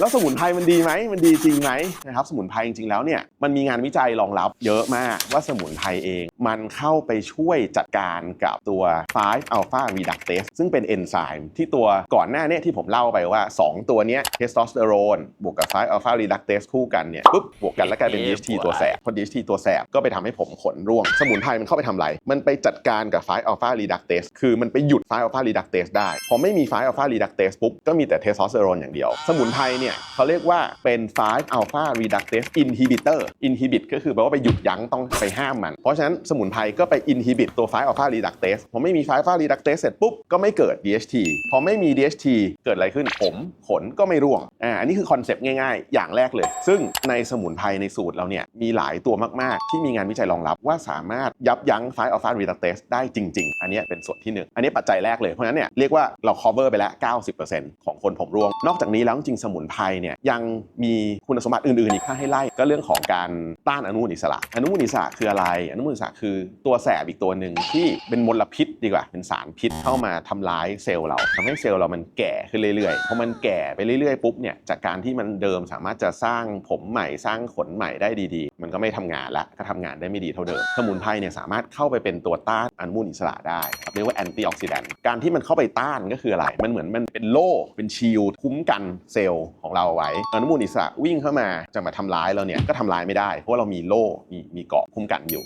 แล้วสมุนไพรมันดีไหมมันดีจริงไหมนะครับสมุนไพรจริงๆแล้วเนี่ยมันมีงานวิจัยรองรับเยอะมากว่าสมุนไพรเอง มันเข้าไปช่วยจัดการกับตัว 5 alpha reductase ซึ่งเป็นเอนไซม์ที่ตัวก่อนหน้าเนี้ที่ผมเล่าไปว่า 2 ตัวเนี้ยเทสโทสเตอโรนบวกกับ 5 alpha reductase คู่กันเนี่ยปุ๊บบวกกันแล้วกลายเป็น DHT ตัวแสบพอ DHT ตัวแสบก็ไปทำให้ผมขนร่วง สมุนไพรมันเข้าไปทำอะไร มันไปจัดการกับ 5 alpha reductase คือมันไปหยุด 5 alpha reductase ได้พอไม่มี 5 alpha reductase ปุ๊บก็มีแต่เทสโทสเตอโรนอย่างเดียว สมุนไพรเนี่ยเขาเรียกว่าเป็น 5 alpha reductase inhibitor inhibit ก็คือแปลว่าไปหยุดยั้งต้องไปห้ามมัน เพราะฉะนั้นสมุนไพรก็ไป inhibit ตัว 5 alpha reductase พอไม่มี 5 alpha reductase เสร็จปุ๊บ ก็ไม่เกิด DHT พอไม่มี DHT เกิดอะไรขึ้นผมขนก็ไม่ร่วงอ่าอันนี้คือคอนเซปต์ง่ายๆ อย่างแรกเลย ซึ่งในสมุนไพรในสูตรเราเนี่ยมีหลายตัวมากๆ ที่มีงานวิจัยรองรับว่าสามารถยับยั้ง 5 alpha reductase ได้จริง ๆ นเนี้เป็นส่วนที่หนึ่งอันนี้ปัจจัยแรกเลย เพราะฉะนั้นเนี่ยเรียกว่าเรา cover ไปแล้ว 90%ของคนผมร่วง นอกจากนี้แล้วจริงสมุนไพรเนี่ยยังมีคุณสมบัติอื่นๆอีกถ้าให้ไล่ก็เรื่องของการต้านอนุมูลอิสระ อนุมูลอิสระคืออะไร อนุมูลอิสระคือตัวแสบอีกตัวหนึ่งที่เป็นมลพิษดีกว่า เป็นสารพิษเข้ามาทำร้ายเซลล์เราทำให้เซลล์เรามันแก่ขึ้นเรื่อยๆพอมันแก่ไปเรื่อยๆปุ๊บเนี่ยจากการที่มันเดิมสามารถจะสร้างผมใหม่สร้างขนใหม่ได้ดีๆ มันก็ไม่ทำงานละก็ทำงานได้ไม่ดีเท่าเดิม สมุนไพรเนี่ยสามารถเข้าไปเป็นตัวต้านอนุมูลอิสระได้ครับเรียกว่าแอนตี้ออกซิแดนต์การที่มันเข้าไปต้านก็คืออะไร มันเหมือนมันเป็นโล่เป็นชิลด์คุ้มกันเซลล์ของเราเอาไว้อนุมูลอิสระวิ่งเข้ามาจะมาทำร้ายเราเนี่ยก็ทำร้ายไม่ได้ เพราะว่าเรามีโล่มีมีเกาะคุ้มกันอยู่